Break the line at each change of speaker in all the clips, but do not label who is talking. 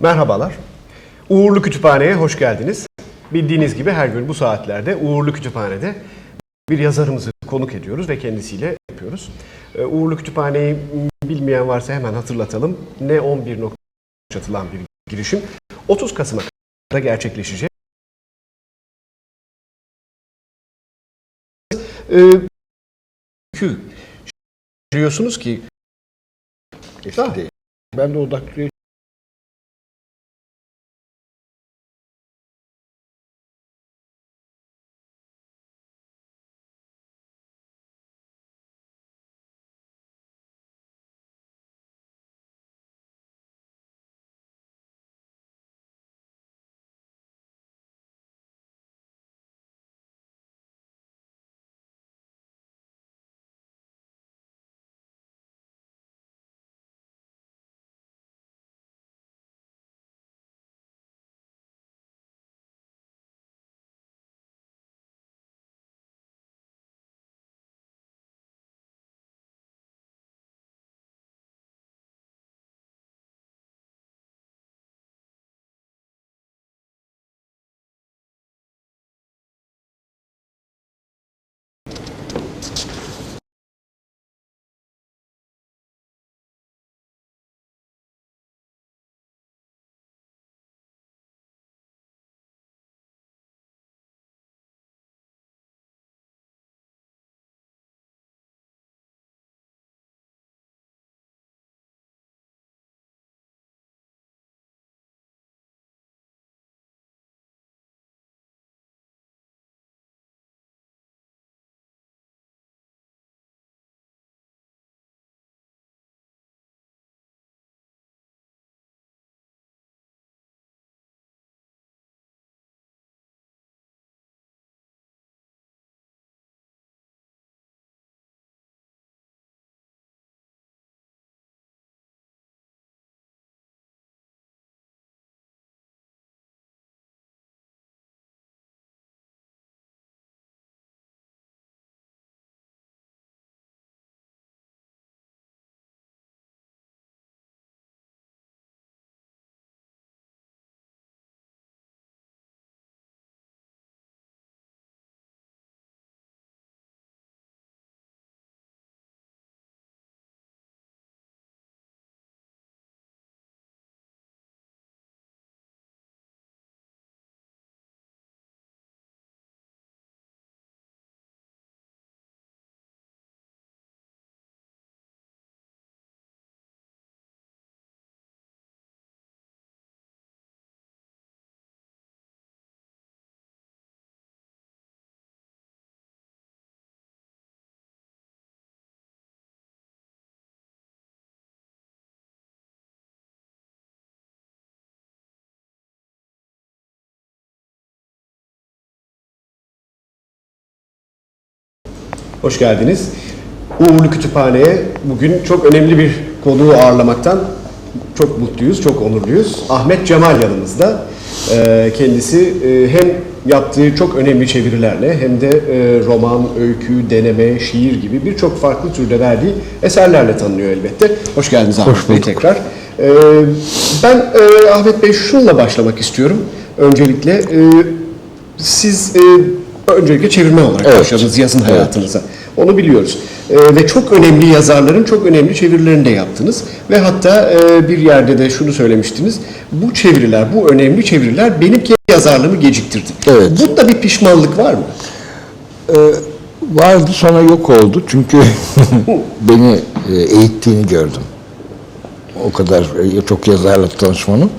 Merhabalar. Uğurlu Kütüphane'ye hoş geldiniz. Bildiğiniz gibi her gün bu saatlerde Uğurlu Kütüphane'de bir yazarımızı konuk ediyoruz ve kendisiyle yapıyoruz. Ee, Uğurlu Kütüphane'yi bilmeyen varsa hemen hatırlatalım. Ne 11 nokta atılan bir girişim. 30 Kasım'a kadar gerçekleşecek. Ee, çünkü diyorsunuz ki
Eski değil. Ben de o
Hoş geldiniz. Uğurlu Kütüphane'ye bugün çok önemli bir konuğu ağırlamaktan çok mutluyuz, çok onurluyuz. Ahmet Cemal yanımızda. Ee, Kendisi e, hem yaptığı çok önemli çevirilerle hem de e, roman, öykü, deneme, şiir gibi birçok farklı türde verdiği eserlerle tanınıyor elbette. Hoş geldiniz Ahmet
Hoş
Bey tekrar. Ee, Ben e, Ahmet Bey şununla başlamak istiyorum. Öncelikle e, siz öncelikle çevirmen olarak
Evet.
başladınız yazın
Evet.
hayatınıza. Onu biliyoruz. E, ve çok önemli yazarların çok önemli çevirilerini de yaptınız. Ve hatta e, bir yerde de şunu söylemiştiniz. Bu çeviriler, bu önemli çeviriler benim yazarlığımı geciktirdi.
Evet.
Bunda bir pişmanlık var mı?
vardı sonra yok oldu çünkü beni e, eğittiğini gördüm. O kadar e, çok yazarla tanışmanın.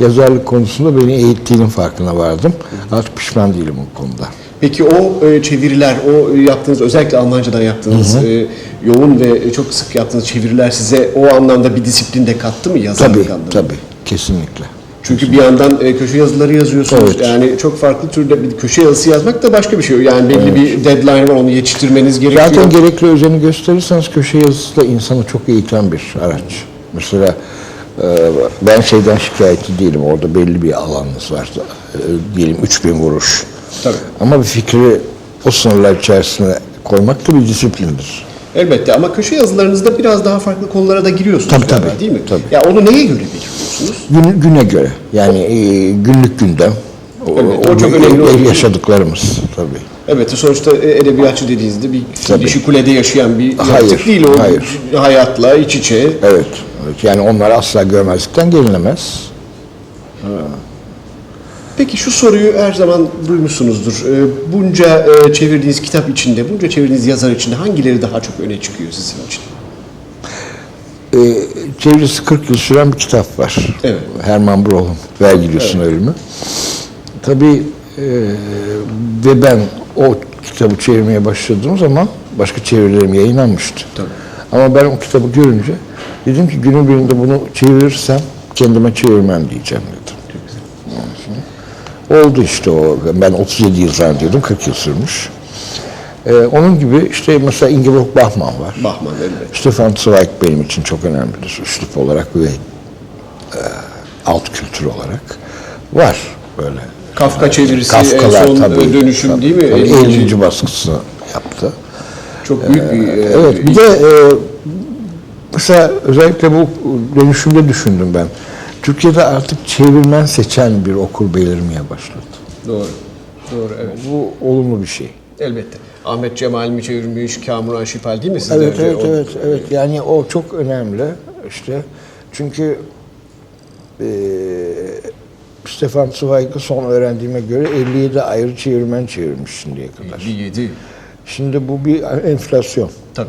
Yazarlık konusunda beni eğittiğinin farkına vardım. Artık pişman değilim o konuda.
Peki o e, çeviriler, o e, yaptığınız özellikle Almancadan yaptığınız e, yoğun ve çok sık yaptığınız çeviriler size o anlamda bir disiplin de kattı mı yazarlık
Tabii,
anlamında?
tabii. Kesinlikle.
Çünkü bir yandan e, köşe yazıları yazıyorsunuz.
Evet.
Yani çok farklı türde bir köşe yazısı yazmak da başka bir şey. Yani belli bir deadline var onu yetiştirmeniz gerekiyor.
Zaten gerekli özeni gösterirseniz köşe yazısı da insanı çok eğiten bir araç. Mesela e, ben şeyden şikayetçi değilim. Orada belli bir alanınız var. E, diyelim 3000 vuruş.
Tabii.
Ama bir fikri o sınırlar içerisine koymak da bir disiplindir.
Elbette ama köşe yazılarınızda biraz daha farklı konulara da giriyorsunuz
Tabii,
galiba,
tabii.
değil mi?
Tabii.
Ya onu neye göre belirliyorsunuz?
Gün, güne göre yani e, günlük gündem. O,
Evet, o çok önemli
o-
oluyor.
yaşadıkları tabii.
Evet sonuçta e, edebiyatçı dediğinizde bir
Tabii.
dişi kulede yaşayan bir
Hayır,
değil o
hayır.
hayatla iç içe.
Evet, evet. Yani onlar asla görmezlikten gelinemez.
Peki şu soruyu her zaman duymuşsunuzdur. E, Bunca e, çevirdiğiniz kitap içinde, bunca çevirdiğiniz yazar içinde hangileri daha çok öne çıkıyor sizin için?
E, çevresi 40 yıl süren bir kitap var.
Evet.
Herman Brohl'un Vergilius'un ölümü. Tabii e, ve ben o kitabı çevirmeye başladığım zaman başka çevirilerim yayınlanmıştı.
Tabii.
Ama ben o kitabı görünce dedim ki günün birinde bunu çevirirsem kendime çevirmem diyeceğim dedim. Oldu işte o. Ben 37 yıl zannediyordum, 40 yıl sürmüş. Ee, onun gibi işte mesela Ingeborg Bachmann var.
Bachmann elbette.
Stefan Zweig benim için çok önemlidir. Üslup olarak ve e, alt kültür olarak var böyle.
Kafka çevirisi
Kafkalar
en son
tabii,
dönüşüm
tabii,
değil mi?
tabii,
50.
50. baskısını yaptı.
Çok büyük bir... e,
Evet, bir de e, mesela özellikle bu dönüşümde düşündüm ben. Türkiye'de artık çevirmen seçen bir okur belirmeye başladı.
Doğru. Doğru evet.
Bu olumlu bir şey.
Elbette. Ahmet Cemal mi çevirmiş, Kamuran Şipal değil mi sizden
Evet,
önce?
evet,
O-
evet, evet. Yani o çok önemli işte. Çünkü e, Stefan Zweig'ı son öğrendiğime göre 57 ayrı çevirmen çevirmiş şimdiye kadar.
57.
Şimdi bu bir enflasyon.
Tabii.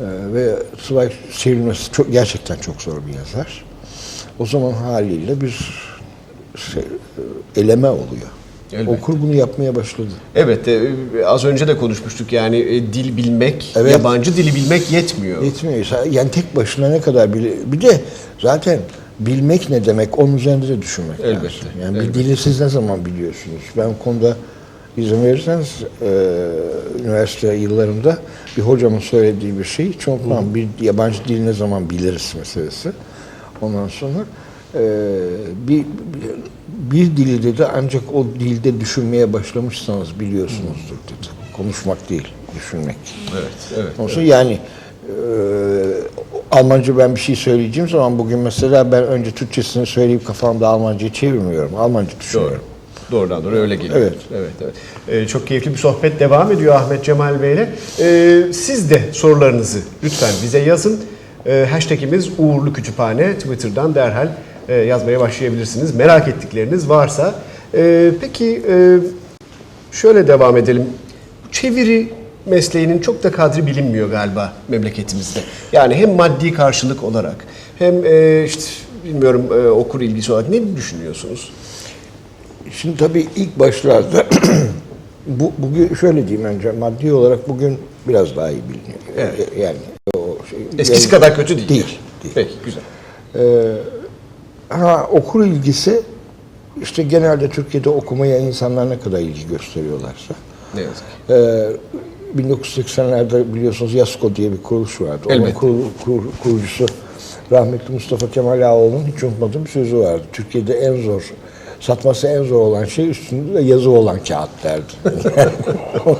Ee, ve Zweig çevrilmesi çok, gerçekten çok zor bir yazar. O zaman haliyle bir şey, eleme oluyor.
Elbette.
Okur bunu yapmaya başladı.
Evet, e, az önce de konuşmuştuk yani e, dil bilmek,
Evet.
yabancı dili bilmek yetmiyor.
Yetmiyor. Yani tek başına ne kadar bile... Bir de zaten bilmek ne demek onun üzerinde de düşünmek
Elbette,
lazım. Yani
elbette.
bir dili siz ne zaman biliyorsunuz? Ben konuda izin verirseniz e, üniversite yıllarında bir hocamın söylediği bir şey unutmam. Bir yabancı dil ne zaman biliriz meselesi. Ondan sonra e, bir, bir, dili dedi ancak o dilde düşünmeye başlamışsanız biliyorsunuzdur dedi. Konuşmak değil, düşünmek.
Evet, evet.
Ondan sonra yani e, Almanca ben bir şey söyleyeceğim zaman bugün mesela ben önce Türkçesini söyleyip kafamda Almancayı çevirmiyorum. Almanca
Doğru.
düşünüyorum.
Doğrudan doğru öyle geliyor.
Evet.
evet, evet. Ee, çok keyifli bir sohbet devam ediyor Ahmet Cemal Bey'le. Ee, siz de sorularınızı lütfen bize yazın. Ee, hashtagimiz Uğurlu Kütüphane. Twitter'dan derhal e, yazmaya başlayabilirsiniz. Merak ettikleriniz varsa. Ee, peki e, şöyle devam edelim. Çeviri mesleğinin çok da kadri bilinmiyor galiba memleketimizde. Yani hem maddi karşılık olarak hem e, işte bilmiyorum e, okur ilgisi olarak ne düşünüyorsunuz?
Şimdi tabii ilk başlarda bu bugün şöyle diyeyim önce maddi olarak bugün biraz daha iyi biliniyor.
Evet.
Yani o şey,
Eskisi
yani-
kadar kötü değil.
Değil, değil.
Peki güzel.
Ha okur ilgisi işte genelde Türkiye'de okumaya insanlar ne kadar ilgi gösteriyorlarsa.
Ne yazık ki.
Ee, 1980'lerde biliyorsunuz YASKO diye bir kuruluş vardı. Onun
Elbette.
kur- kur- kurucusu rahmetli Mustafa Kemal Ağaoğlu'nun hiç unutmadığım bir sözü vardı. Türkiye'de en zor, satması en zor olan şey üstünde de yazı olan kağıt derdi.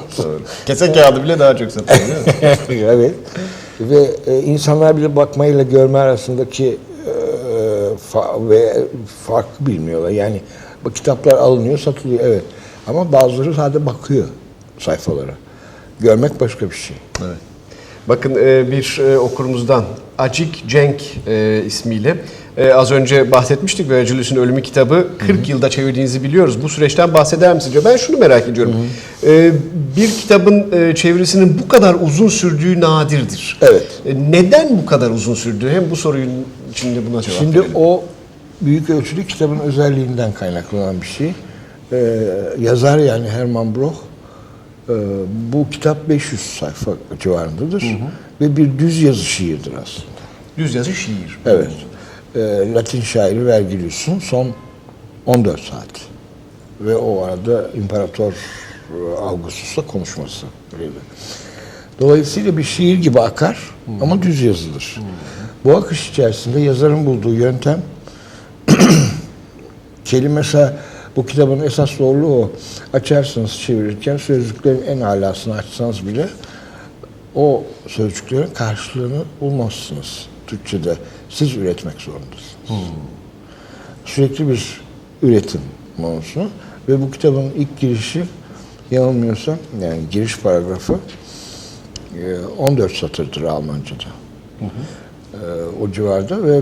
Kese kağıdı bile daha çok satıyor değil mi?
evet. Ve e, insanlar bile bakmayla görme arasındaki e, fa- ve farkı bilmiyorlar. Yani bu kitaplar alınıyor, satılıyor evet. Ama bazıları sadece bakıyor sayfalara. Görmek başka bir şey.
evet. Bakın e, bir e, okurumuzdan Acik Cenk e, ismiyle e, az önce bahsetmiştik Vergilius'un Ölümü kitabı 40 yılda çevirdiğinizi biliyoruz. Bu süreçten bahseder misiniz? diyor. Ben şunu merak ediyorum. E, bir kitabın e, çevirisinin bu kadar uzun sürdüğü nadirdir.
Evet.
E, neden bu kadar uzun sürdü? Hem bu sorunun içinde buna cevap
Şimdi
verelim.
o büyük ölçüde kitabın özelliğinden kaynaklanan bir şey. Ee, yazar yani Herman Broch e, bu kitap 500 sayfa civarındadır ve bir düz yazı şiirdir aslında.
Düz yazı şiir.
Evet. Ee, Latin şairi Vergilius'un son 14 saat. Ve o arada İmparator e, Augustus'la konuşması. Dolayısıyla bir şiir gibi akar ama düz yazılır. Bu akış içerisinde yazarın bulduğu yöntem kelime mesela bu kitabın esas zorluğu o. Açarsınız çevirirken sözcüklerin en alasını açsanız bile o sözcüklerin karşılığını bulmazsınız Türkçe'de. Siz üretmek zorundasınız. Sürekli bir üretim konusu ve bu kitabın ilk girişi yanılmıyorsam yani giriş paragrafı e, 14 satırdır Almanca'da. E, o civarda ve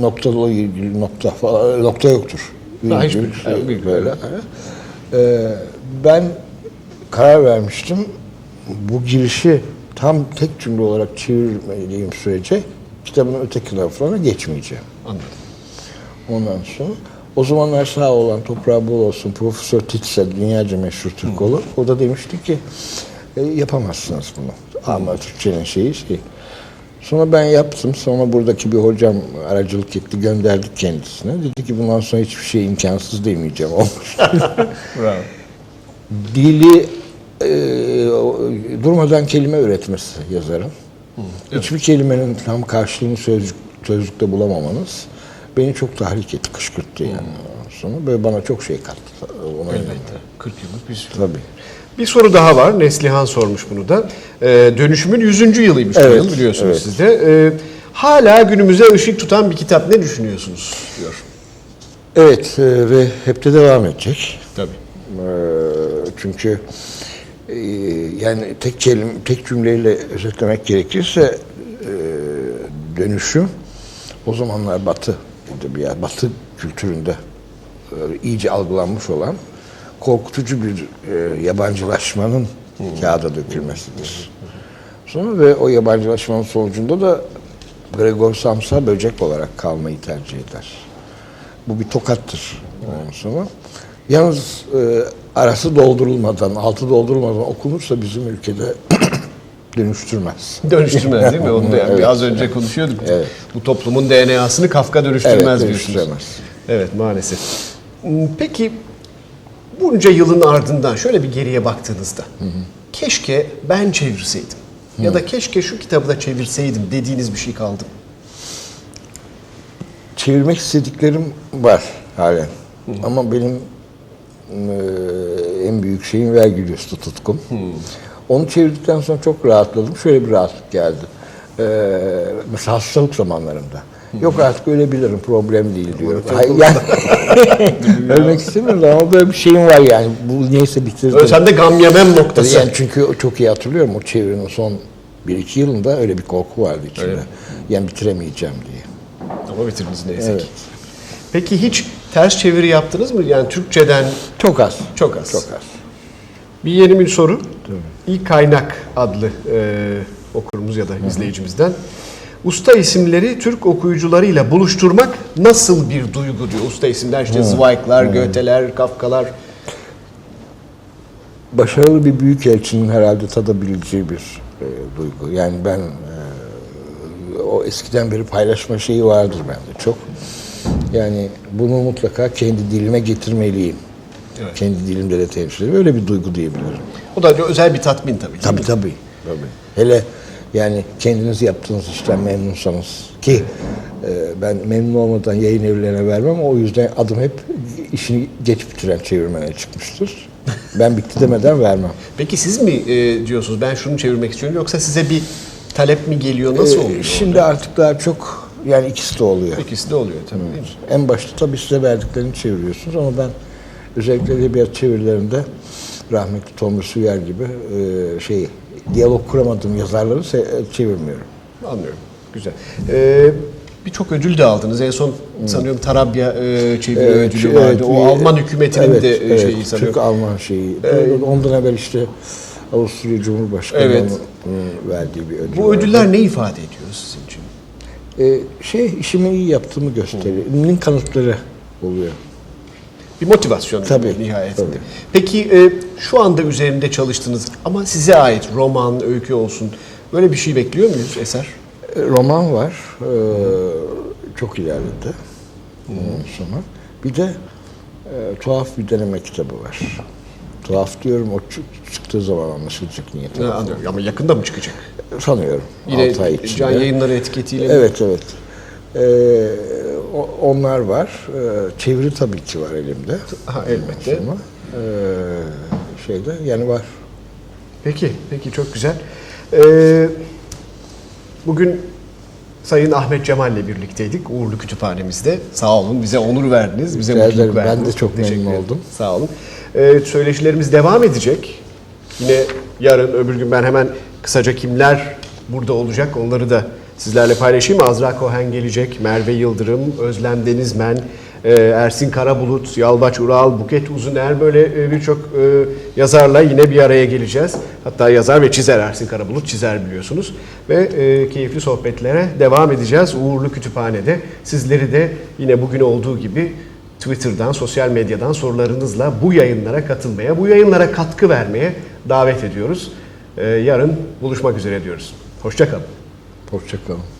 noktalı ilgili nokta falan nokta yoktur.
Ha,
Virgül,
hiçbir-
şey, böyle. E, ben karar vermiştim. Bu girişi tam tek cümle olarak çevirmediğim sürece kitabın öteki taraflarına geçmeyeceğim.
Anladım.
Ondan sonra o zamanlar sağ olan toprağı bol olsun Profesör Titse dünyaca meşhur Türk olur. O da demişti ki "E, yapamazsınız bunu. Ama Türkçenin şeyi şey. Sonra ben yaptım. Sonra buradaki bir hocam aracılık etti. Gönderdik kendisine. Dedi ki bundan sonra hiçbir şey imkansız demeyeceğim. Olmuş.
Bravo.
Dili e, durmadan kelime üretmesi yazarın. Hiçbir kelimenin tam karşılığını sözcük, sözlükte bulamamanız beni çok tahrik etti, kışkırttı yani. Sonra böyle bana çok şey kattı. Ona
Elbette. 40 yıllık bir süre.
Tabii.
Bir soru daha var. Neslihan sormuş bunu da. Ee, dönüşümün 100. yılıymış
Evet,
yıl biliyorsunuz
evet.
siz de. Ee, hala günümüze ışık tutan bir kitap ne düşünüyorsunuz diyor.
Evet e, ve hep de devam edecek.
Tabii.
Ee, çünkü e, yani tek kelim, tek cümleyle özetlemek gerekirse e, dönüşüm o zamanlar Batı edebiyat, Batı kültüründe e, iyice algılanmış olan korkutucu bir e, yabancılaşmanın kağıda dökülmesidir. Sonra ve o yabancılaşmanın sonucunda da Gregor Samsa böcek olarak kalmayı tercih eder. Bu bir tokattır ondan sonra. Yalnız e, arası doldurulmadan, altı doldurulmadan okunursa bizim ülkede dönüştürmez.
Dönüştürmez değil mi? Onu da yani
Evet.
az önce konuşuyorduk.
Evet.
Bu toplumun DNA'sını Kafka dönüştürmez
Evet,
diyorsunuz.
dönüştüremez.
Evet maalesef. Hmm, Peki bunca yılın ardından şöyle bir geriye baktığınızda keşke ben çevirseydim ya da keşke şu kitabı da çevirseydim dediğiniz bir şey kaldı mı?
Çevirmek istediklerim var halen. Ama benim en büyük şeyim Vergilius'tu tutkum. Onu çevirdikten sonra çok rahatladım. Şöyle bir rahatlık geldi. E, mesela hastalık zamanlarımda. Yok artık ölebilirim, problem değil. Hayır, yani, ölmek istemiyorum ama böyle bir şeyim var yani. Bu neyse bitirdim.
Sen de gam yemem noktası.
Yani çünkü çok iyi hatırlıyorum o çevirinin son 1-2 yılında öyle bir korku vardı.
Öyle mi?
Yani bitiremeyeceğim diye.
Ama bitirdiniz neyse
Evet.
ki. Peki hiç ters çeviri yaptınız mı? Yani Türkçeden
Çok az.
Çok az.
Çok az.
bir yeni bir soru. İlk Kaynak adlı e, okurumuz ya da izleyicimizden. Usta isimleri Türk okuyucularıyla buluşturmak nasıl bir duygu diyor. Usta isimler işte Zweig'lar, Goethe'ler, Kafka'lar.
Başarılı bir büyükelçinin herhalde tadabileceği bir e, duygu. Yani ben e, o eskiden beri paylaşma şeyi vardır bende çok. Yani bunu mutlaka kendi dilime getirmeliyim.
Evet.
Kendi dilimde de temsil ediyor. Öyle bir duygu diyebilirim.
O da özel bir tatmin tabii.
Tabii tabii. tabii. Hele yani kendiniz yaptığınız işten memnunsanız ki e, ben memnun olmadan yayın evlerine vermem. O yüzden adım hep işini geç bitiren çevirmene çıkmıştır. Ben bitti demeden vermem.
Peki siz mi e, diyorsunuz ben şunu çevirmek istiyorum yoksa size bir talep mi geliyor? Nasıl
Ee,
oluyor?
Şimdi artık daha çok yani ikisi de oluyor.
İkisi de oluyor tabii değil mi?
En başta tabii size verdiklerini çeviriyorsunuz ama ben özellikle edebiyat çevirilerinde rahmetli Tomris Süyer gibi e, şey diyalog kuramadığım yazarları se- çevirmiyorum.
Anlıyorum. Güzel. Ee, Birçok ödül de aldınız. En son sanıyorum Tarabya e, çeviri ödülü vardı.
evet,
o Alman hükümetinin
evet,
de e,
evet,
şeyi sanıyorum.
Türk-Alman şeyi. Ondan evvel işte Avusturya Cumhurbaşkanı'nın
Evet.
e, verdiği bir ödül
Bu
vardı.
ödüller ne ifade ediyor sizin için?
E, şey işimi iyi yaptığımı gösteriyor. Nin kanıtları oluyor.
Bir motivasyon
Tabii,
nihayetinde.
tabii.
Peki e, şu anda üzerinde çalıştığınız ama size ait roman, öykü olsun böyle bir şey bekliyor muyuz eser?
E, Roman var. e, çok ilerledi. Ondan sonra. Bir de e, tuhaf bir deneme kitabı var. Tuhaf diyorum o çı- çıktığı zaman anlaşılacak niyeti.
Ha, anlıyorum. Ama yakında mı çıkacak?
Sanıyorum.
Yine
altı ay içinde.
can yayınları etiketiyle mi?
Evet evet. E, o- onlar var. E, çeviri tabii ki var elimde.
Ha, elbette.
Sonra, e, şeyde yani var.
Peki, peki çok güzel. Ee, bugün Sayın Ahmet Cemal ile birlikteydik Uğurlu Kütüphanemizde. Sağ olun, bize onur verdiniz, bize
Rica
mutluluk
ederim. Ben
verdiniz.
de çok
Teşekkür
memnun
ederim.
oldum.
Sağ olun. Ee, söyleşilerimiz devam edecek. Yine yarın, öbür gün ben hemen kısaca kimler burada olacak onları da sizlerle paylaşayım. Azra Kohen gelecek, Merve Yıldırım, Özlem Denizmen, Ersin Karabulut, Yalbaç Ural, Buket Uzuner böyle e, birçok e, yazarla yine bir araya geleceğiz. Hatta yazar ve çizer Ersin Karabulut çizer biliyorsunuz. Ve e, keyifli sohbetlere devam edeceğiz Uğurlu Kütüphane'de. Sizleri de yine bugün olduğu gibi Twitter'dan, sosyal medyadan sorularınızla bu yayınlara katılmaya, bu yayınlara katkı vermeye davet ediyoruz. E, yarın buluşmak üzere diyoruz. Hoşçakalın.
Hoşçakalın.